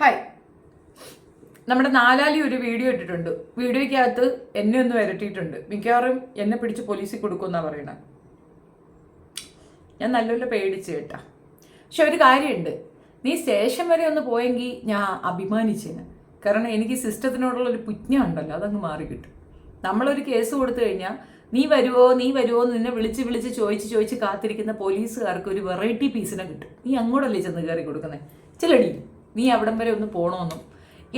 Hi നമ്മുടെ നാലാലി ഒരു video ഇട്ടിട്ടുണ്ട്. വീഡിയോയ്ക്കകത്ത് എന്നെ ഒന്ന് വരട്ടിയിട്ടുണ്ട്. മിക്കവാറും എന്നെ പിടിച്ച് പോലീസിൽ കൊടുക്കുമെന്നാണ് പറയണത് ഞാൻ നല്ലപോലെ പേടിച്ച് കേട്ടാ. പക്ഷെ ഒരു കാര്യമുണ്ട്. നീ സ്റ്റേഷൻ വരെ ഒന്ന് പോയെങ്കിൽ ഞാൻ അഭിമാനിച്ചേന്. കാരണം എനിക്ക് സിസ്റ്റത്തിനോടുള്ള ഒരു പുജ്ഞ ഉണ്ടല്ലോ. അതങ്ങ് മാറി കിട്ടും. നമ്മളൊരു കേസ് കൊടുത്തു കഴിഞ്ഞാൽ നീ വരുവോ നീ വരുവോ എന്ന് നിന്നെ വിളിച്ച് വിളിച്ച് ചോദിച്ച് ചോദിച്ച് കാത്തിരിക്കുന്ന പോലീസുകാർക്ക് ഒരു വെറൈറ്റി പീസിനെ കിട്ടും. നീ അങ്ങോട്ടല്ലേ ചെന്ന് കയറി കൊടുക്കുന്നത് ചിലടി. നീ അവിടം വരെ ഒന്ന് പോകണമെന്നും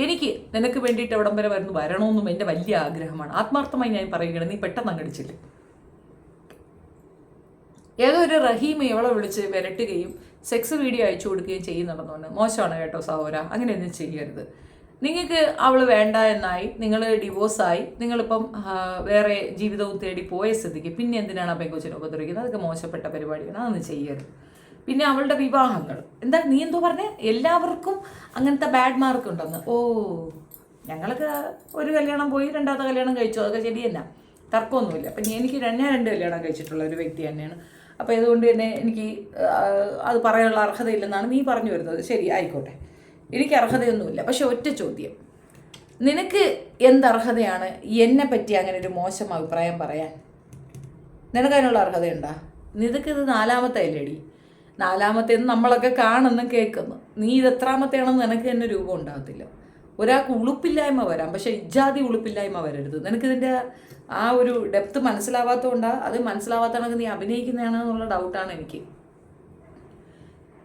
എനിക്ക് നിനക്ക് വേണ്ടിയിട്ട് അവിടം വരെ വരുന്നു വരണമെന്നും എന്റെ വലിയ ആഗ്രഹമാണ്. ആത്മാർത്ഥമായി ഞാൻ പറയുകയാണ് നീ പെട്ടെന്ന് അങ്ങടിച്ചില്ല? ഏതോ ഒരു റഹീം ഇവളെ വിളിച്ച് വിരട്ടുകയും സെക്സ് വീഡിയോ അയച്ചു കൊടുക്കുകയും ചെയ്യുന്നുണ്ടെന്നുണ്ട് മോശമാണ് കേട്ടോ സഹോര അങ്ങനെയൊന്നും ചെയ്യരുത്. നിങ്ങൾക്ക് അവൾ വേണ്ട എന്നായി നിങ്ങൾ ഡിവോഴ്സായി നിങ്ങളിപ്പം വേറെ ജീവിതവും തേടി പോയ സ്ഥിതിക്ക് പിന്നെ എന്തിനാണ് ആ പെങ്കൊച്ചിനെ ഉപദ്രവിക്കുന്നത്? അതൊക്കെ മോശപ്പെട്ട പരിപാടിയാണ് അതൊന്നും ചെയ്യരുത്. പിന്നെ അവളുടെ വിവാഹങ്ങൾ. എന്താ നീ എന്തോ പറഞ്ഞേ? എല്ലാവർക്കും അങ്ങനത്തെ ബാഡ് മാർക്ക് ഉണ്ടെന്ന്. ഓ ഞങ്ങൾക്ക് ഒരു കല്യാണം പോയി രണ്ടാമത്തെ കല്യാണം കഴിച്ചു. അതൊക്കെ ശരി തർക്കമൊന്നുമില്ല. അപ്പം എനിക്ക് രണ്ടേ രണ്ട് കല്യാണം കഴിച്ചിട്ടുള്ള ഒരു വ്യക്തി തന്നെയാണ്. അപ്പോൾ ഇതുകൊണ്ട് തന്നെ എനിക്ക് അത് പറയാനുള്ള അർഹതയില്ലെന്നാണ് നീ പറഞ്ഞു വരുന്നത്. ശരി ആയിക്കോട്ടെ. എനിക്ക് അർഹതയൊന്നുമില്ല. പക്ഷെ ഒറ്റ ചോദ്യം. നിനക്ക് എന്തർഹതയാണ് എന്നെ പറ്റി അങ്ങനെ ഒരു മോശം അഭിപ്രായം പറയാൻ? നിനക്കതിനുള്ള അർഹതയുണ്ടാ? നിനക്കിത് നാലാമത്തെ അല്ലേടി നാലാമത്തെ നമ്മളൊക്കെ കാണുന്നു കേൾക്കുന്നു. നീ ഇത് എത്രാമത്തെയാണെന്ന് നിനക്ക് തന്നെ രൂപം ഉണ്ടാകത്തില്ല. ഒരാൾക്ക് ഉളുപ്പില്ലായ്മ വരാം. പക്ഷെ ഇജ്ജാതി ഉളുപ്പില്ലായ്മ വരരുത്. നിനക്കിതിന്റെ ആ ഒരു ഡെപ്ത് മനസ്സിലാവാത്തതുകൊണ്ടാണ് അത് മനസ്സിലാവാത്തതാണെങ്കിൽ നീ അഭിനയിക്കുന്നതാണെന്നുള്ള ഡൗട്ടാണ് എനിക്ക്.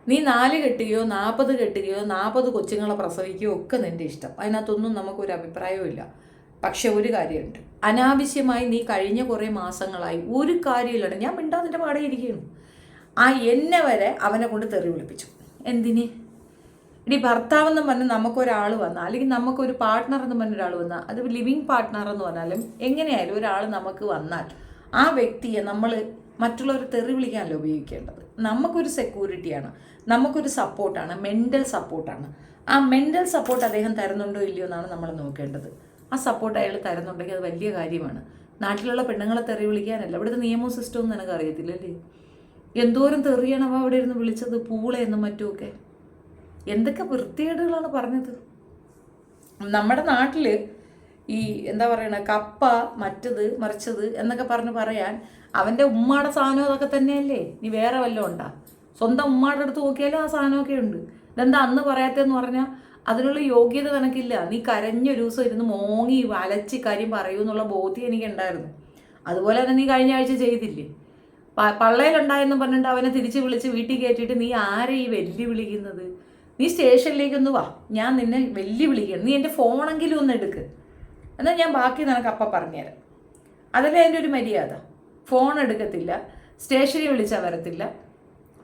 നീ നാല് കെട്ടുകയോ നാൽപ്പത് കെട്ടുകയോ നാൽപ്പത് കൊച്ചുങ്ങളെ പ്രസവിക്കുകയോ ഒക്കെ നിന്റെ ഇഷ്ടം. അതിനകത്തൊന്നും നമുക്കൊരു അഭിപ്രായവും ഇല്ല. പക്ഷെ ഒരു കാര്യമുണ്ട്. അനാവശ്യമായി നീ കഴിഞ്ഞ കുറേ മാസങ്ങളായി ഒരു കാര്യമില്ലാണ്ട് ഞാൻ മിണ്ടാതിന്റെ പാടെ ഇരിക്കുകയാണ് ആ എന്നെ വരെ അവനെ കൊണ്ട് തെറി വിളിപ്പിച്ചു. എന്തിന്? ഇടി ഭർത്താവെന്ന് പറഞ്ഞ് നമുക്കൊരാൾ വന്നാൽ അല്ലെങ്കിൽ നമുക്കൊരു പാർട്ട്ണർ എന്ന് പറഞ്ഞ ഒരാൾ വന്നാൽ അത് ലിവിങ് പാർട്ട്ണർ എന്ന് പറഞ്ഞാലും എങ്ങനെയായാലും ഒരാൾ നമുക്ക് വന്നാൽ ആ വ്യക്തിയെ നമ്മൾ മറ്റുള്ളവരെ തെറി വിളിക്കാനല്ലോ ഉപയോഗിക്കേണ്ടത്? നമുക്കൊരു സെക്യൂരിറ്റിയാണ് നമുക്കൊരു സപ്പോർട്ടാണ് മെന്റൽ സപ്പോർട്ടാണ് ആ മെന്റൽ സപ്പോർട്ട് അദ്ദേഹം തരുന്നുണ്ടോ ഇല്ലയോ എന്നാണ് നമ്മൾ നോക്കേണ്ടത്. ആ സപ്പോർട്ട് അയാൾ തരുന്നുണ്ടെങ്കിൽ അത് വലിയ കാര്യമാണ്. നാട്ടിലുള്ള പെണ്ണുങ്ങളെ തെറി വിളിക്കാനല്ല. ഇവിടുത്തെ നിയമവും സിസ്റ്റവും നിനക്ക് അറിയത്തില്ലല്ലേ എന്തോരം തെറിയണവ അവ അവിടെ ഇരുന്ന് വിളിച്ചത് പൂളെന്നും മറ്റുമൊക്കെ. എന്തൊക്കെ വൃത്തികേടുകളാണ് പറഞ്ഞത്. നമ്മുടെ നാട്ടിൽ ഈ എന്താ പറയണ കപ്പ മറ്റത് മറിച്ചത് എന്നൊക്കെ പറഞ്ഞ് പറയാൻ അവന്റെ ഉമ്മാടെ സാധനം അതൊക്കെ തന്നെയല്ലേ? നീ വേറെ വല്ലതും ഉണ്ടാ? സ്വന്തം ഉമ്മാടെ അടുത്ത് നോക്കിയാലും ആ സാധനമൊക്കെ ഉണ്ട്. ഇതെന്താ അന്ന് പറയാത്തതെന്ന് പറഞ്ഞാൽ അതിനുള്ള യോഗ്യത നിനക്കില്ല നീ കരഞ്ഞൊരു ദിവസം ഇരുന്ന് മോങ്ങി വലച്ച് കാര്യം പറയൂ എന്നുള്ള ബോധ്യം എനിക്കുണ്ടായിരുന്നു. അതുപോലെ തന്നെ നീ കഴിഞ്ഞ ആഴ്ച ചെയ്തില്ലേ? പള്ളയിലുണ്ടായെന്ന് പറഞ്ഞിട്ട് അവനെ തിരിച്ച് വിളിച്ച് വീട്ടിൽ കയറ്റിയിട്ട് നീ ആരെ ഈ വെല്ലു വിളിക്കുന്നത് നീ സ്റ്റേഷനിലേക്കൊന്ന് വാ. ഞാൻ നിന്നെ വെല്ലു വിളിക്കണം നീ എന്റെ ഫോണെങ്കിലും ഒന്ന് എടുക്ക്. എന്നാൽ ഞാൻ ബാക്കി നിനക്ക് അപ്പം പറഞ്ഞുതരാം അതല്ലേ എന്റെ ഒരു മര്യാദ. ഫോൺ എടുക്കത്തില്ല. സ്റ്റേഷനിൽ വിളിച്ചാൽ വരത്തില്ല.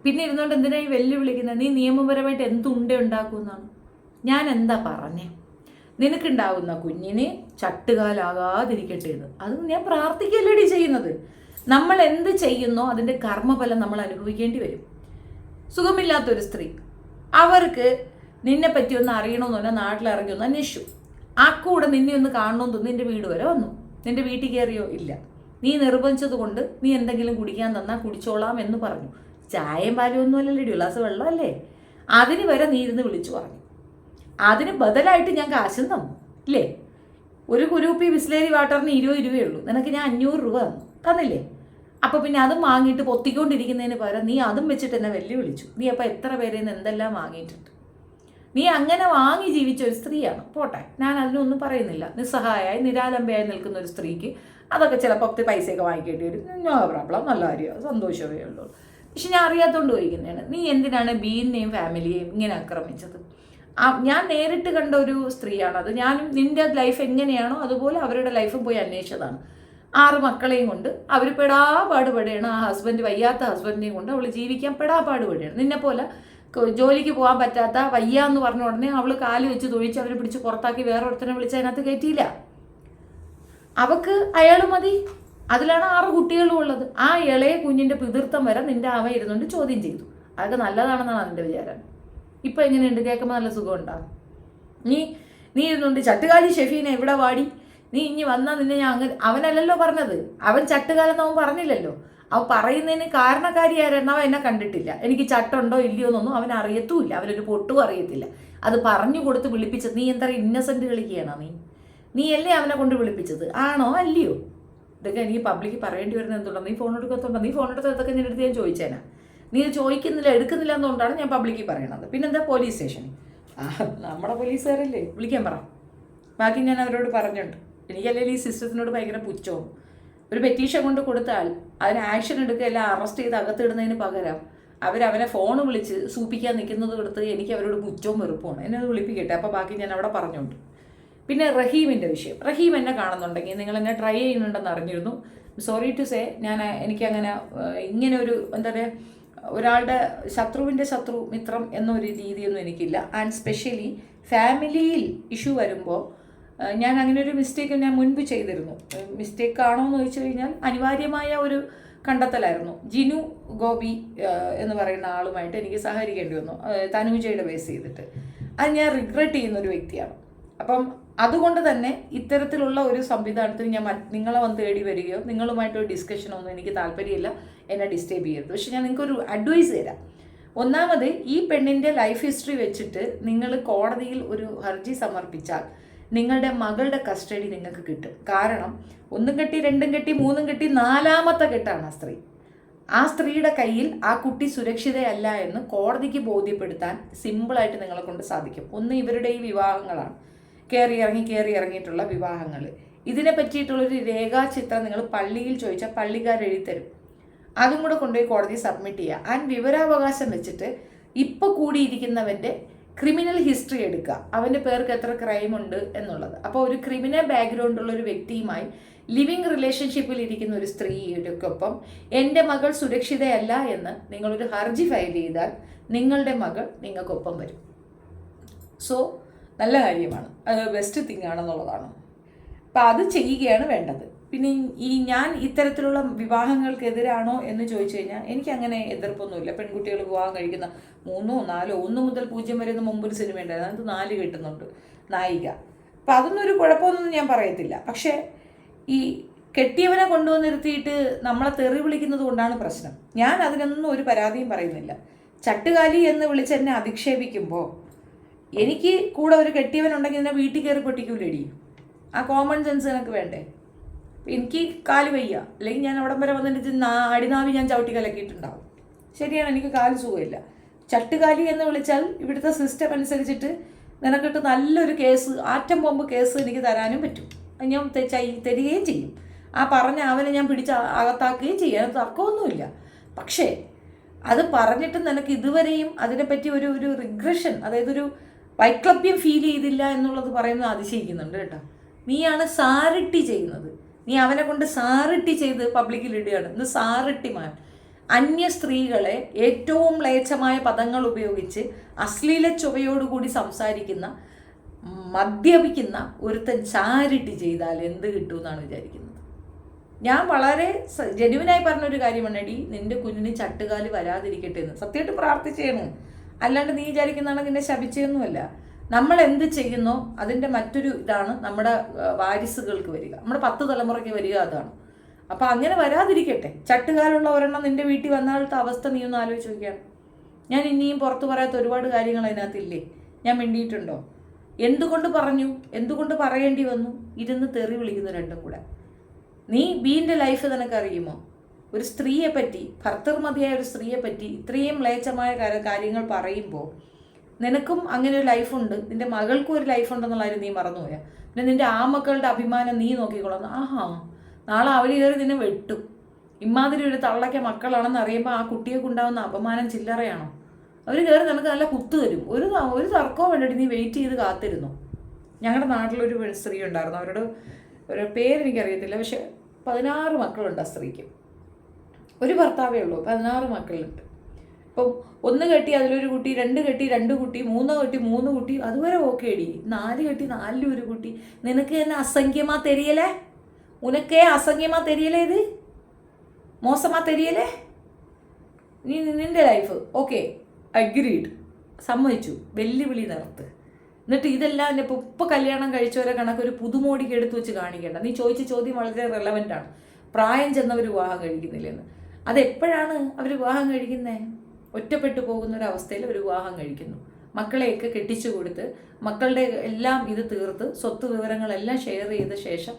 പിന്നെ ഇരുന്നുകൊണ്ട് എന്തിനാ ഈ വെല്ലു വിളിക്കുന്നത് നീ നിയമപരമായിട്ട് എന്തുണ്ട ഉണ്ടാക്കുമെന്നാണ്. ഞാൻ എന്താ പറഞ്ഞേ? നിനക്കുണ്ടാവുന്ന കുഞ്ഞിന് ചട്ടുകാലാകാതിരിക്കട്ടെ എന്ന്. അത് ഞാൻ പ്രാർത്ഥിക്കല്ലേടി ചെയ്യുന്നത്? നമ്മൾ എന്ത് ചെയ്യുന്നോ അതിന്റെ കർമ്മഫലം നമ്മൾ അനുഭവിക്കേണ്ടി വരും. സുഖമില്ലാത്തൊരു സ്ത്രീ അവർക്ക് നിന്നെ പറ്റി ഒന്ന് അറിയണമെന്ന് പറഞ്ഞാൽ നാട്ടിലിറങ്ങി ഒന്ന് അന്വേഷിച്ചു. ആ കൂടെ നിന്നെ ഒന്ന് കാണണമെന്ന് തോന്നി നിന്റെ വീട് വരെ വന്നു. നിന്റെ വീട്ടിൽ കയറിയോ? ഇല്ല. നീ നിർബന്ധിച്ചത് കൊണ്ട് നീ എന്തെങ്കിലും കുടിക്കാൻ തന്നാൽ കുടിച്ചോളാം എന്ന് പറഞ്ഞു. ചായയും പാലും ഒന്നും അല്ലല്ലേ ഗ്ലാസ് വെള്ളമല്ലേ അതിന് വരെ നീ ഇരുന്ന് വിളിച്ചു പറഞ്ഞു. അതിന് ബദലായിട്ട് ഞാൻ കാശും തന്നു ഇല്ലേ? ഒരു കുരൂപ്പി ബിസ്ലേരി വാട്ടറിന് ഇരുപത് രൂപയേ ഉള്ളൂ. നിനക്ക് ഞാൻ അഞ്ഞൂറ് രൂപ തന്നു. തന്നില്ലേ? അപ്പോൾ പിന്നെ അതും വാങ്ങിയിട്ട് പൊത്തിക്കൊണ്ടിരിക്കുന്നതിന് പകരം നീ അതും വെച്ചിട്ട് എന്നെ വെല്ലുവിളിച്ചു. നീ അപ്പോൾ എത്ര പേരെ നിന്ന് എന്തെല്ലാം വാങ്ങിയിട്ടുണ്ട്? നീ അങ്ങനെ വാങ്ങി ജീവിച്ച ഒരു സ്ത്രീയാണ്. പോട്ടെ ഞാൻ അതിനൊന്നും പറയുന്നില്ല. നിസ്സഹായായി നിരാലംബയായി നിൽക്കുന്ന ഒരു സ്ത്രീക്ക് അതൊക്കെ ചിലപ്പോൾ ഒത്തിരി പൈസയൊക്കെ വാങ്ങിക്കേണ്ടി വരും. നോ പ്രോബ്ലം നല്ല കാര്യമാണ്. സന്തോഷമേ ഉള്ളൂ. പക്ഷെ ഞാൻ അറിയാത്തതുകൊണ്ട് ചോദിക്കുന്നതാണ് നീ എന്തിനാണ് ബീനെയും ഫാമിലിയെയും ഇങ്ങനെ ആക്രമിച്ചത്? ഞാൻ നേരിട്ട് കണ്ട ഒരു സ്ത്രീയാണ് അത്. ഞാനും നിന്റെ ലൈഫ് എങ്ങനെയാണോ അതുപോലെ അവരുടെ ലൈഫും പോയി അന്വേഷിച്ചതാണ്. ആറ് മക്കളെയും കൊണ്ട് അവർ പെടാപാടുപെടുകയാണ്. ആ ഹസ്ബൻഡ് വയ്യാത്ത ഹസ്ബൻഡിനെയും കൊണ്ട് അവൾ ജീവിക്കാൻ പെടാപാടുപെടുകയാണ്. നിന്നെ പോലെ ജോലിക്ക് പോകാൻ പറ്റാത്ത വയ്യ എന്ന് പറഞ്ഞ ഉടനെ അവൾ കാൽ വെച്ച് തൊഴിച്ച് അവരെ പിടിച്ച് പുറത്താക്കി വേറെ ഒരുത്തനെ വിളിച്ച് അതിനകത്ത് കയറ്റിയില്ല. അവക്ക് അയാൾ മതി. അതിലാണ് ആറ് കുട്ടികളും ഉള്ളത്. ആ ഇളയ കുഞ്ഞിന്റെ പിതൃത്വം വരെ നിന്റെ അവ ഇരുന്നുകൊണ്ട് ചോദ്യം ചെയ്തു. അതൊക്കെ നല്ലതാണെന്നാണ് അതിന്റെ വിചാരം. ഇപ്പൊ എങ്ങനെയുണ്ട്? കേൾക്കുമ്പോൾ നല്ല സുഖമുണ്ടാ? നീ നീ ഇരുന്നുകൊണ്ട് ചട്ടുകാലി ഷെഫീനെ എവിടെ വാടി? നീ ഇനി വന്നാൽ നിന്നെ ഞാൻ അങ്ങനെ അവനല്ലല്ലോ പറഞ്ഞത്. അവൻ ചട്ടുകാലം അവൻ പറഞ്ഞില്ലല്ലോ. അവൻ പറയുന്നതിന് കാരണക്കാരി ആരായിരുന്നു അവൻ എന്നെ കണ്ടിട്ടില്ല. എനിക്ക് ചട്ടുണ്ടോ ഇല്ലയോ എന്നൊന്നും അവൻ അറിയത്തുമില്ല. അവനൊരു പൊട്ടും അറിയത്തില്ല. അത് പറഞ്ഞു കൊടുത്ത് വിളിപ്പിച്ചത് നീ എന്താ ഇന്നസെന്റ് കളിക്കുകയാണോ നീ? നീ അല്ലേ അവനെ കൊണ്ട് വിളിപ്പിച്ചത്? ആണോ? അല്ലയോ? ഇതൊക്കെ എനിക്ക് പബ്ലിക്ക് പറയേണ്ടി വരുന്നത് എന്തുകൊണ്ടോ? നീ ഫോൺ എടുക്കത്തുണ്ടോ? നീ ഫോൺ എടുത്ത ഇതൊക്കെ ഞാൻ ഞാൻ ചോദിച്ചേനാ. നീ ചോദിക്കുന്നില്ല എടുക്കുന്നില്ല എന്നുകൊണ്ടാണ് ഞാൻ പബ്ലിക്ക് പറയണത്. പിന്നെന്താ? പോലീസ് സ്റ്റേഷൻ നമ്മുടെ പോലീസുകാരല്ലേ വിളിക്കാൻ പറ. ബാക്കി ഞാൻ അവരോട് പറഞ്ഞിട്ടുണ്ട് എനിക്കല്ലെങ്കിൽ ഈ സിസ്റ്റത്തിനോട് ഭയങ്കര പുച്ഛവും. ഒരു പെറ്റീഷൻ കൊണ്ട് കൊടുത്താൽ അതിന് ആക്ഷൻ എടുക്കുകയല്ല അറസ്റ്റ് ചെയ്ത് അകത്തിടുന്നതിന് പകരം അവരവനെ ഫോൺ വിളിച്ച് സൂപ്പിക്കാൻ നിൽക്കുന്നത് കൊടുത്ത് എനിക്ക് അവരോട് പുച്ഛവും വെറുപ്പുമാണ്. എന്നെ അത് വിളിപ്പിക്കട്ടെ? അപ്പോൾ ബാക്കി ഞാൻ അവിടെ പറഞ്ഞുകൊണ്ട് പിന്നെ റഹീമിന്റെ വിഷയം. റഹീം എന്നെ കാണുന്നുണ്ടെങ്കിൽ നിങ്ങൾ എന്നെ ട്രൈ ചെയ്യുന്നുണ്ടെന്ന് അറിഞ്ഞിരുന്നു. സോറി ടു സേ ഞാൻ എനിക്കങ്ങനെ ഇങ്ങനെ ഒരു എന്താ പറയുക ഒരാളുടെ ശത്രുവിന്റെ ശത്രു മിത്രം എന്നൊരു രീതിയൊന്നും എനിക്കില്ല. ആൻഡ് സ്പെഷ്യലി ഫാമിലിയിൽ ഇഷ്യൂ വരുമ്പോൾ ഞാൻ അങ്ങനെ ഒരു മിസ്റ്റേക്ക് ഞാൻ മുൻപ് ചെയ്തിരുന്നു. മിസ്റ്റേക്ക് ആണോ എന്ന് ചോദിച്ചു കഴിഞ്ഞാൽ അനിവാര്യമായ ഒരു കണ്ടെത്തലായിരുന്നു. ജിനു ഗോപി എന്ന് പറയുന്ന ആളുമായിട്ട് എനിക്ക് സഹകരിക്കേണ്ടി വന്നു. തനുജയുടെ ബേസ് ചെയ്തിട്ട്. അത് ഞാൻ റിഗ്രറ്റ് ചെയ്യുന്ന ഒരു വ്യക്തിയാണ്. അപ്പം അതുകൊണ്ട് തന്നെ ഇത്തരത്തിലുള്ള ഒരു സംവിധാനത്തിന് ഞാൻ നിങ്ങളെ വന്ന് തേടി വരികയോ നിങ്ങളുമായിട്ടൊരു ഡിസ്കഷനോ ഒന്നും എനിക്ക് താല്പര്യമില്ല. എന്നെ ഡിസ്റ്റേബ് ചെയ്യരുത്. പക്ഷെ ഞാൻ നിങ്ങൾക്കൊരു അഡ്വൈസ് തരാം. ഒന്നാമത് ഈ പെണ്ണിന്റെ ലൈഫ് ഹിസ്റ്ററി വെച്ചിട്ട് നിങ്ങൾ കോടതിയിൽ ഒരു ഹർജി സമർപ്പിച്ചാൽ നിങ്ങളുടെ മകളുടെ കസ്റ്റഡി നിങ്ങൾക്ക് കിട്ടും. കാരണം ഒന്നും കെട്ടി രണ്ടും കെട്ടി മൂന്നും കെട്ടി നാലാമത്തെ കെട്ടാണ് ആ സ്ത്രീ. ആ സ്ത്രീയുടെ കയ്യിൽ ആ കുട്ടി സുരക്ഷിതയല്ല എന്ന് കോടതിക്ക് ബോധ്യപ്പെടുത്താൻ സിമ്പിളായിട്ട് നിങ്ങളെ കൊണ്ട് സാധിക്കും. ഒന്ന് ഇവരുടെ ഈ വിവാഹങ്ങളാണ്. കയറി ഇറങ്ങി കയറി ഇറങ്ങിയിട്ടുള്ള വിവാഹങ്ങൾ ഇതിനെ പറ്റിയിട്ടുള്ളൊരു രേഖാചിത്രം നിങ്ങൾ പള്ളിയിൽ ചോദിച്ചാൽ പള്ളിക്കാർ എഴുതിത്തരും അതും കൂടെ കൊണ്ടുപോയി കോടതി സബ്മിറ്റ് ചെയ്യുക. ആൻഡ് വിവരാവകാശം വെച്ചിട്ട് ഇപ്പോൾ കൂടിയിരിക്കുന്നവന്റെ ക്രിമിനൽ ഹിസ്റ്ററി എടുക്കുക. അവന്റെ പേർക്ക് എത്ര ക്രൈം ഉണ്ട് എന്നുള്ളത്. അപ്പോൾ ഒരു ക്രിമിനൽ ബാക്ക്ഗ്രൗണ്ട് ഉള്ള ഒരു വ്യക്തിയുമായി ലിവിങ് റിലേഷൻഷിപ്പിൽ ഇരിക്കുന്ന ഒരു സ്ത്രീയോടൊപ്പം എന്റെ മകൾ സുരക്ഷിതയല്ല എന്ന് നിങ്ങളൊരു ഹർജി ഫയൽ ചെയ്താൽ നിങ്ങളുടെ മകൾ നിങ്ങൾക്കൊപ്പം വരും. സോ നല്ല കാര്യമാണ്. അത് ബെസ്റ്റ് തിങ് ആണെന്നുള്ളതാണ്. അപ്പം അത് ചെയ്യുകയാണ് വേണ്ടത്. പിന്നെ ഈ ഞാൻ ഇത്തരത്തിലുള്ള വിവാഹങ്ങൾക്കെതിരാണോ എന്ന് ചോദിച്ചു കഴിഞ്ഞാൽ എനിക്ക് അങ്ങനെ എതിർപ്പൊന്നുമില്ല. പെൺകുട്ടികൾ വിവാഹം കഴിക്കുന്ന മൂന്നോ നാലോ ഒന്ന് മുതൽ പൂജ്യം വരെ മുമ്പൊരു സിനിമ ഉണ്ടായിരുന്നു. അതിനകത്ത് നാല് കിട്ടുന്നുണ്ട്. നായിക. അപ്പം അതൊന്നും ഒരു കുഴപ്പമൊന്നും ഞാൻ പറയത്തില്ല. പക്ഷേ ഈ കെട്ടിയവനെ കൊണ്ടുവന്നിരുത്തിയിട്ട് നമ്മളെ തെറി വിളിക്കുന്നത് കൊണ്ടാണ് പ്രശ്നം. ഞാൻ അതിനൊന്നും ഒരു പരാതിയും പറയുന്നില്ല. ചട്ടുകാലി എന്ന് വിളിച്ച് എന്നെ അധിക്ഷേപിക്കുമ്പോൾ എനിക്ക് കൂടെ ഒരു കെട്ടിയവനുണ്ടെങ്കിൽ എന്നെ വീട്ടിൽ കയറി പൊട്ടിക്കൂലടി. ആ കോമൺ സെൻസ് എനിക്ക് വേണ്ടേ? എനിക്ക് കാൽ വയ്യ. അല്ലെങ്കിൽ ഞാൻ അവിടം വരെ വന്നിട്ട് അടിനാവി ഞാൻ ചവിട്ടി കലക്കിയിട്ടുണ്ടാവും. ശരിയാണ് എനിക്ക് കാൽ സുഖമില്ല. ചട്ടുകാലി എന്ന് വിളിച്ചാൽ ഇവിടുത്തെ സിസ്റ്റം അനുസരിച്ചിട്ട് നിനക്കിട്ട് നല്ലൊരു കേസ് ആറ്റം ബോംബ് കേസ് എനിക്ക് തരാനും പറ്റും. ഞാൻ തരികയും ചെയ്യും. ആ പറഞ്ഞ അവനെ ഞാൻ പിടിച്ച് അകത്താക്കുകയും ചെയ്യും. തർക്കമൊന്നുമില്ല. പക്ഷേ അത് പറഞ്ഞിട്ട് നിനക്ക് ഇതുവരെയും അതിനെപ്പറ്റി ഒരു ഒരു റിഗ്രഷൻ അതായത് ഒരു വൈക്ലപ്യം ഫീൽ ചെയ്തില്ല എന്നുള്ളത് പറയുന്നത് അതിശയിക്കുന്നുണ്ട് കേട്ടോ. നീയാണ് സാരിറ്റി ചെയ്യുന്നത്. നീ അവനെ കൊണ്ട് സാറിട്ടി ചെയ്ത് പബ്ലിക്കിൽ ഇടുകയാണ്. ഇന്ന് സാറിട്ടി മാൻ. അന്യ സ്ത്രീകളെ ഏറ്റവും മ്ലേച്ഛമായ പദങ്ങൾ ഉപയോഗിച്ച് അശ്ലീല ചുവയോടുകൂടി സംസാരിക്കുന്ന മദ്യപിക്കുന്ന ഒരുത്തൻ ചാരിട്ടി ചെയ്താൽ എന്ത് കിട്ടുമെന്നാണ് വിചാരിക്കുന്നത്. ഞാൻ വളരെ ജനുവിനായി പറഞ്ഞൊരു കാര്യമാണ് എടി നിന്റെ കുഞ്ഞിന് ചട്ടുകാൽ വരാതിരിക്കട്ടെ എന്ന്. സത്യമായിട്ട് പ്രാർത്ഥിച്ചേണു അല്ലാണ്ട് നീ വിചാരിക്കുന്നതാണ് നിന്നെ ശപിച്ചതൊന്നുമല്ല. നമ്മൾ എന്ത് ചെയ്യുന്നു അതിന്റെ മറ്റൊരു ഇതാണ് നമ്മുടെ വാരിസുകൾക്ക് വരിക. നമ്മുടെ പത്ത് തലമുറയ്ക്ക് വരിക അതാണ്. അപ്പം അങ്ങനെ വരാതിരിക്കട്ടെ. ചട്ടുകാലുള്ള ഒരെണ്ണം നിന്റെ വീട്ടിൽ വന്നാലത്തെ അവസ്ഥ നീ ഒന്ന് ആലോചിച്ച് നോക്കിയാണ് ഞാൻ ഇനിയും പുറത്തു പറയാത്ത ഒരുപാട് കാര്യങ്ങൾ അതിനകത്തില്ലേ? ഞാൻ മിണ്ടിയിട്ടുണ്ടോ? എന്തുകൊണ്ട് പറഞ്ഞു? എന്തുകൊണ്ട് പറയേണ്ടി വന്നു? ഇരുന്ന് തെറി വിളിക്കുന്ന രണ്ടും കൂടെ. നീ ബീന്റെ ലൈഫ് നിനക്കറിയുമോ? ഒരു സ്ത്രീയെ പറ്റി ഭർത്തൃമതിയായ ഒരു സ്ത്രീയെ പറ്റി ഇത്രയും മ്ലേച്ഛമായ കാര്യങ്ങൾ പറയുമ്പോൾ നിനക്കും അങ്ങനെ ഒരു ലൈഫുണ്ട് നിന്റെ മകൾക്കും ഒരു ലൈഫ് കാര്യം നീ മറന്നുപോയാ. പിന്നെ നിന്റെ ആ മക്കളുടെ അഭിമാനം നീ നോക്കിക്കൊള്ളുന്നു. ആഹാ. നാളെ അവർ കയറി നിന്നെ വെട്ടും. ഇമാതിരി ഒരു തള്ളയ്ക്ക മക്കളാണെന്ന് അറിയുമ്പോൾ ആ കുട്ടിയൊക്കെ ഉണ്ടാകുന്ന അപമാനം ചില്ലറയാണോ? അവർ കയറി നിനക്ക് നല്ല കുത്തു തരും. ഒരു ഒരു തർക്കവും വേണ്ടി നീ വെയിറ്റ് ചെയ്ത് കാത്തിരുന്നു? ഞങ്ങളുടെ നാട്ടിലൊരു സ്ത്രീ ഉണ്ടായിരുന്നു. അവരോട് ഒരു പേരെനിക്കറിയത്തില്ല. പക്ഷെ പതിനാറ് മക്കളുണ്ട് ആ സ്ത്രീക്ക്. ഒരു ഭർത്താവേ ഉള്ളൂ. പതിനാറ് മക്കളുണ്ട്. ഇപ്പം ഒന്ന് കെട്ടി അതിലൊരു കുട്ടി രണ്ട് കെട്ടി രണ്ട് കുട്ടി മൂന്ന് കെട്ടി മൂന്ന് കുട്ടി അതുവരെ ഓക്കെ അടി നാല് കെട്ടി നാലിലും ഒരു കുട്ടി. നിനക്ക് തന്നെ അസംഖ്യമാ തെരിയലേ? ഉനക്കേ അസംഖ്യമാ തെരിയലേ ഇത്? മോശമാ തെരിയലേ? നീ നിന്റെ ലൈഫ് ഓക്കെ അഗ്രീഡ് സമ്മതിച്ചു. വെല്ലുവിളി നിർത്ത് എന്നിട്ട് ഇതെല്ലാം എന്റെ ഇപ്പോൾ ഇപ്പോൾ കല്യാണം കഴിച്ചവരെ കണക്ക് ഒരു പുതുമോടിക്ക് എടുത്തു വെച്ച് കാണിക്കേണ്ട. നീ ചോദിച്ച ചോദ്യം വളരെ റെലവന്റ് ആണ്. പ്രായം ചെന്നവർ വിവാഹം കഴിക്കുന്നില്ലെന്ന്. അതെപ്പോഴാണ് അവർ വിവാഹം കഴിക്കുന്നത് ഒറ്റപ്പെട്ടു പോകുന്ന ഒരു അവസ്ഥയിൽ ഒരു വിവാഹം കഴിക്കുന്നു. മക്കളെയൊക്കെ കെട്ടിച്ചു കൊടുത്ത് മക്കളുടെ എല്ലാം ഇത് തീർത്ത് സ്വത്ത് വിവരങ്ങളെല്ലാം ഷെയർ ചെയ്ത ശേഷം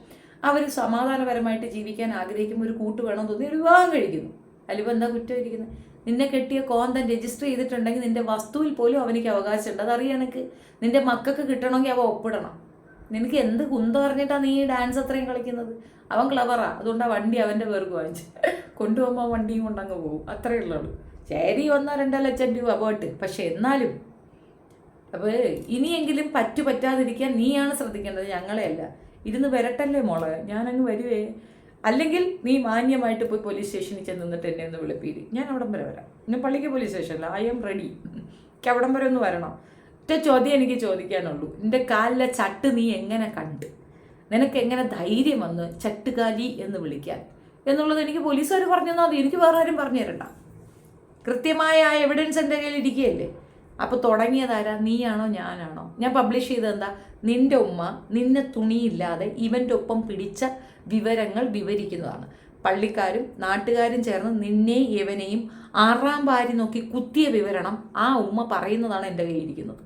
അവർ സമാധാനപരമായിട്ട് ജീവിക്കാൻ ആഗ്രഹിക്കുമ്പോൾ ഒരു കൂട്ട് വേണം തോന്നി ഒരു വിവാഹം കഴിക്കുന്നു. അല്ലെങ്കിൽ എന്താ കുറ്റം ഇരിക്കുന്നത് നിന്നെ കെട്ടിയ കോന്തൻ രജിസ്റ്റർ ചെയ്തിട്ടുണ്ടെങ്കിൽ നിന്റെ വസ്തുവിൽ പോലും അവനിക്ക് അവകാശമുണ്ട്. അതറിയണക്ക് നിന്റെ മക്കൾക്ക് കിട്ടണമെങ്കിൽ അവ ഒപ്പിടണം. നിനക്ക് എന്ത് കുന്ത പറഞ്ഞിട്ടാണ് നീ ഡാൻസ് അത്രയും കളിക്കുന്നത്? അവൻ ക്ലവറാണ് അതുകൊണ്ട് ആ വണ്ടി അവന്റെ പേർക്ക് വാങ്ങിച്ച് കൊണ്ടുപോകുമ്പോൾ വണ്ടിയും കൊണ്ടങ്ങ് പോകും. അത്രയേ ഉള്ളൂ. ശരി ഒന്നോ രണ്ടോ ലക്ഷം രൂപ പോട്ട് പക്ഷെ എന്നാലും അപ്പോൾ ഇനിയെങ്കിലും പറ്റു പറ്റാതിരിക്കാൻ നീയാണ് ശ്രദ്ധിക്കേണ്ടത് ഞങ്ങളെയല്ല. ഇരുന്ന് വരട്ടല്ലേ മോളെ? ഞാനങ്ങ് വരുവേ. അല്ലെങ്കിൽ നീ മാന്യമായിട്ട് പോയി പോലീസ് സ്റ്റേഷനിൽ ചെന്ന് നിന്നിട്ട് എന്നെ ഒന്ന് വിളിപ്പീര്. ഞാൻ അവിടം വരെ വരാം. ഞാൻ പള്ളിക്ക് പോലീസ് സ്റ്റേഷനില്ല ഐ എം റെഡി എനിക്ക് അവിടം വരെ ഒന്ന് വരണം. ഒറ്റ ചോദ്യം എനിക്ക് ചോദിക്കാനുള്ളൂ. എന്റെ കാലിലെ ചട്ട് നീ എങ്ങനെ കണ്ട്? നിനക്ക് എങ്ങനെ ധൈര്യം വന്ന് ചട്ടുകാലി എന്ന് വിളിക്കാൻ? എന്നുള്ളത് എനിക്ക് പോലീസുകാർ പറഞ്ഞു തന്നാൽ മതി. എനിക്ക് വേറെ ആരും പറഞ്ഞു തരണ്ട കൃത്യമായ ആ എവിഡൻസ് എന്റെ കയ്യിൽ ഇരിക്കുകയല്ലേ? അപ്പോൾ തുടങ്ങിയതാരാ? നീയാണോ ഞാനാണോ? ഞാൻ പബ്ലിഷ് ചെയ്തത് എന്താ? നിന്റെ ഉമ്മ നിന്നെ തുണിയില്ലാതെ ഇവന്റെ ഒപ്പം പിടിച്ച വിവരങ്ങൾ വിവരിക്കുന്നതാണ്. പള്ളിക്കാരും നാട്ടുകാരും ചേർന്ന് നിന്നെ ഇവനെയും ആറാം ഭാര്യ നോക്കി കുത്തിയ വിവരണം ആ ഉമ്മ പറയുന്നതാണ് എന്റെ കയ്യിൽ ഇരിക്കുന്നത്.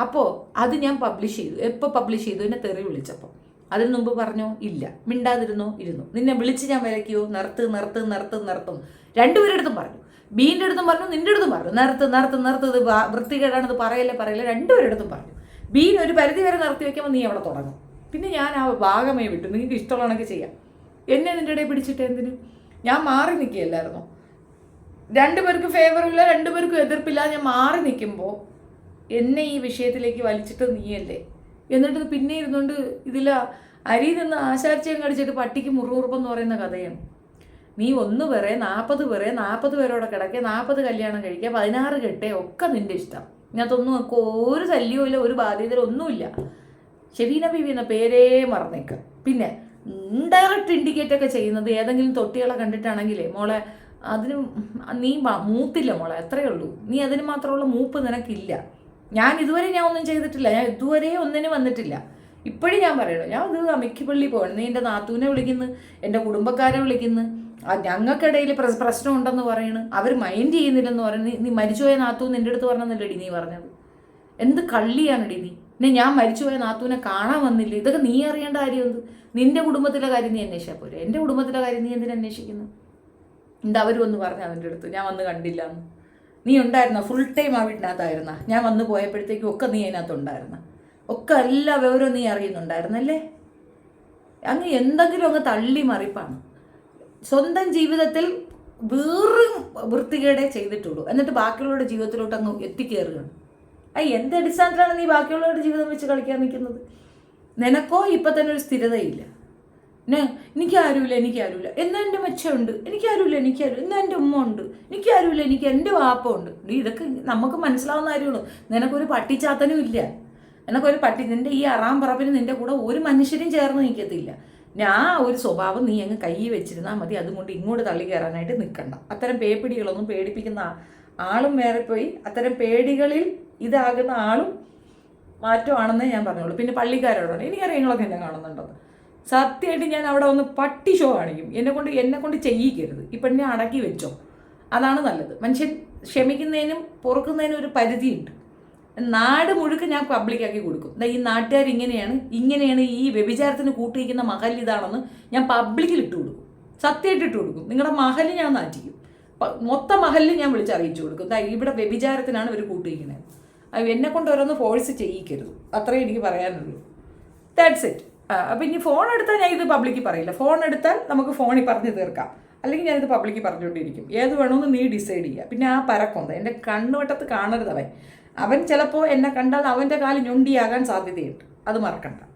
അപ്പോൾ അത് ഞാൻ പബ്ലിഷ് ചെയ്തു. എപ്പോൾ പബ്ലിഷ് ചെയ്തു? എന്നെ തെറി വിളിച്ചപ്പോൾ അതിന് മുമ്പ് പറഞ്ഞോ? ഇല്ല. മിണ്ടാതിരുന്നോ? ഇരുന്നു. നിന്നെ വിളിച്ച് ഞാൻ വിലക്കിയോ നിർത്ത് നിർത്ത് നിർത്ത് നിർത്തും. രണ്ടുപേരുടെ അടുത്തും പറഞ്ഞു. ബീന്റെ അടുത്തും പറഞ്ഞു നിന്റെ അടുത്തും പറഞ്ഞു. നിർത്ത് നിർത്ത് നിർത്ത്. ഇത് വൃത്തികേടാണ് ഇത് പറയല്ലേ പറയല്ലേ. രണ്ടുപേരുടെ പറഞ്ഞു. ബീൻ ഒരു പരിധി വരെ നിർത്തി വെക്കുമ്പോൾ നീ അവിടെ തുടങ്ങും. പിന്നെ ഞാൻ ആ ഭാഗമേ വിട്ടു. നിങ്ങൾക്ക് ഇഷ്ടമുള്ളതൊക്കെ ചെയ്യാം. എന്നെ നിന്റെ ഇടയിൽ പിടിച്ചിട്ട് എന്തിന്? ഞാൻ മാറി നിൽക്കുകയല്ലായിരുന്നു? രണ്ടുപേർക്ക് ഫേവറില്ല രണ്ടുപേർക്കും എതിർപ്പില്ല. ഞാൻ മാറി നിൽക്കുമ്പോൾ എന്നെ ഈ വിഷയത്തിലേക്ക് വലിച്ചിട്ട് നീയല്ലേ? എന്നിട്ട് പിന്നെ ഇരുന്നുകൊണ്ട് ഇതിലാ അരി നിന്ന് ആശാരിച്ചയും കടിച്ചിട്ട് പട്ടിക്ക് മുറുമുറുപ്പെന്ന് പറയുന്ന കഥയാണ്. നീ ഒന്ന് പേരെ നാൽപ്പത് പേരെ നാൽപ്പത് പേരോടെ കിടക്കെ നാൽപ്പത് കല്യാണം കഴിക്കുക പതിനാറ് കെട്ടെ ഒക്കെ നിന്റെ ഇഷ്ടം. ഇതിനകത്തൊന്നും ഒക്കെ ഒരു ശല്യവും ഇല്ല ഒരു ബാധ്യത ഒന്നുമില്ല. ബീവി എന്ന പേരേ മറന്നേക്കുക പിന്നെ ഇൻഡയറക്റ്റ് ഇൻഡിക്കേറ്റ് ഒക്കെ ചെയ്യുന്നത് ഏതെങ്കിലും തൊട്ടികളെ കണ്ടിട്ടാണെങ്കിലേ മോളെ അതിന് നീ മൂത്തില്ല മോളെ അത്രയേ ഉള്ളൂ. നീ അതിന് മാത്രമുള്ള മൂപ്പ് നിനക്കില്ല. ഞാൻ ഇതുവരെ ഞാൻ ഒന്നും ചെയ്തിട്ടില്ല. ഞാൻ ഇതുവരെ ഒന്നിനും വന്നിട്ടില്ല. ഇപ്പോഴും ഞാൻ പറയണു ഞാൻ ഇത് അമിക്കിപ്പള്ളി പോകണം. നീ എന്റെ നാത്തൂനെ വിളിക്കുന്നു എന്റെ കുടുംബക്കാരെ വിളിക്കുന്നു. ഞങ്ങൾക്കിടയിൽ പ്രശ്നം ഉണ്ടെന്ന് പറയണ്. അവർ മൈൻഡ് ചെയ്യുന്നില്ലെന്ന് പറയുന്നത് നീ- മരിച്ചുപോയ നാത്തു നിന്റെ അടുത്ത് പറഞ്ഞെന്നല്ലേടി നീ പറഞ്ഞത്? എന്ത് കള്ളിയാണെടി നീ? പിന്നെ ഞാൻ മരിച്ചുപോയ നാത്തൂനെ കാണാൻ വന്നില്ല? ഇതൊക്കെ നീ അറിയേണ്ട കാര്യം എന്ത്? കുടുംബത്തിലെ കാര്യം നീ അന്വേഷിച്ചാൽ പോരെ. എന്റെ കുടുംബത്തിലെ കാര്യം നീ എന്തിനു അന്വേഷിക്കുന്നു? എന്താ അവർ വന്ന് പറഞ്ഞു അവന്റെ അടുത്ത്? ഞാൻ വന്ന് കണ്ടില്ല എന്ന് നീ ഉണ്ടായിരുന്ന? ഫുൾ ടൈം ആ വീട്ടിനകത്തായിരുന്ന? ഞാൻ വന്ന് പോയപ്പോഴത്തേക്കും ഒക്കെ നീ അതിനകത്ത് ഉണ്ടായിരുന്ന ഒക്കെ എല്ലാ വിവരവും നീ അറിയുന്നുണ്ടായിരുന്നല്ലേ? അങ്ങ് എന്തെങ്കിലും അങ്ങ് തള്ളി മറിപ്പാണ്. സ്വന്തം ജീവിതത്തിൽ വേറും വൃത്തികേടേ ചെയ്തിട്ടുള്ളൂ. എന്നിട്ട് ബാക്കിയുള്ളവരുടെ ജീവിതത്തിലോട്ട് അങ്ങ് എത്തിക്കേറുകയാണ്. ആ എന്ത് അടിസ്ഥാനത്തിലാണ് നീ ബാക്കിയുള്ളവരുടെ ജീവിതം വെച്ച് കളിക്കാൻ നിൽക്കുന്നത്. നിനക്കോ ഇപ്പം തന്നെ ഒരു സ്ഥിരതയില്ല. എനിക്ക് ആരുമില്ല എനിക്ക് ആരുമില്ല. എന്നാ എന്റെ മെച്ചമുണ്ട്? എനിക്ക് ആരുമില്ല എനിക്ക് എന്നാ എന്റെ ഉമ്മ ഉണ്ട് എനിക്ക് ആരുമില്ല എനിക്ക് എന്റെ വാപ്പ ഉണ്ട് ഇതൊക്കെ നമുക്ക് മനസ്സിലാവുന്ന കാര്യമുള്ളൂ. നിനക്കൊരു പട്ടിച്ചാത്തനും ഇല്ല. നിനക്കൊരു പട്ടി നിന്റെ ഈ അറാം പറപ്പിന് നിന്റെ കൂടെ ഒരു മനുഷ്യരും ചേർന്ന് നിൽക്കത്തില്ല. ഞാൻ ഒരു സ്വഭാവം നീ അങ്ങ് കൈ വെച്ചിരുന്നാൽ മതി. അതുകൊണ്ട് ഇങ്ങോട്ട് തള്ളി കയറാനായിട്ട് നിൽക്കണ്ട അത്തരം പേപ്പിടികളൊന്നും പേടിപ്പിക്കുന്ന ആ- ആളും വേറെ പോയി. അത്തരം പേടികളിൽ ഇതാകുന്ന ആളും മാറ്റമാണെന്നേ ഞാൻ പറഞ്ഞോളൂ പിന്നെ പള്ളിക്കാരോടാണ്. എനിക്കറിയാം നിങ്ങളൊക്കെ എന്നെ കാണുന്നുണ്ടെന്ന് സത്യമായിട്ട് ഞാൻ അവിടെ ഒന്ന് പട്ടി ഷോ കാണിക്കും. എന്നെ കൊണ്ട് എന്നെ കൊണ്ട് ചെയ്യിക്കരുത്. ഇപ്പം എന്നെ അടക്കി വെച്ചോ. അതാണ് നല്ലത്. മനുഷ്യൻ ക്ഷമിക്കുന്നതിനും പൊറുക്കുന്നതിനും ഒരു പരിധിയുണ്ട്. നാട് മുഴുക്ക ഞാൻ പബ്ലിക്കാക്കി കൊടുക്കും. ഈ നാട്ടുകാർ ഇങ്ങനെയാണ് ഇങ്ങനെയാണ് ഈ വ്യഭിചാരത്തിന് കൂട്ടിയിരിക്കുന്ന മഹൽ ഇതാണെന്ന് ഞാൻ പബ്ലിക്കിൽ ഇട്ട് കൊടുക്കും. സത്യമായിട്ട് ഇട്ട് കൊടുക്കും. നിങ്ങളുടെ മഹൽ ഞാൻ നാറ്റിക്കും. മൊത്ത മഹലിൽ ഞാൻ വിളിച്ചറിയിച്ചു കൊടുക്കും. ഇവിടെ വ്യഭിചാരത്തിനാണ് ഇവർ കൂട്ടിയിരിക്കുന്നത് എന്നെ കൊണ്ട് ഓരോന്ന് ഫോഴ്സ് ചെയ്യിക്കരുത്. അത്രേ എനിക്ക് പറയാനുള്ളൂ. ദാറ്റ്സ് ഇറ്റ് അപ്പം ഇനി ഫോൺ എടുത്താൽ ഞാൻ ഇത് പബ്ലിക്കിൽ പറയില്ല. ഫോൺ എടുത്താൽ നമുക്ക് ഫോണിൽ പറഞ്ഞ് തീർക്കാം. അല്ലെങ്കിൽ ഞാനിത് പബ്ലിക്കിൽ പറഞ്ഞുകൊണ്ടിരിക്കും. ഏത് വേണമെന്ന് നീ ഡിസൈഡ് ചെയ്യുക പിന്നെ ആ പരക്കൊന്ന്. എന്റെ കണ്ണുവട്ടത്ത് കാണരുത് അവൻ. അവൻ ചിലപ്പോൾ എന്നെ കണ്ടാൽ അവന്റെ കാൽ ഞൊണ്ടിയാകാൻ സാധ്യതയുണ്ട്. അത് മറക്കണ്ട.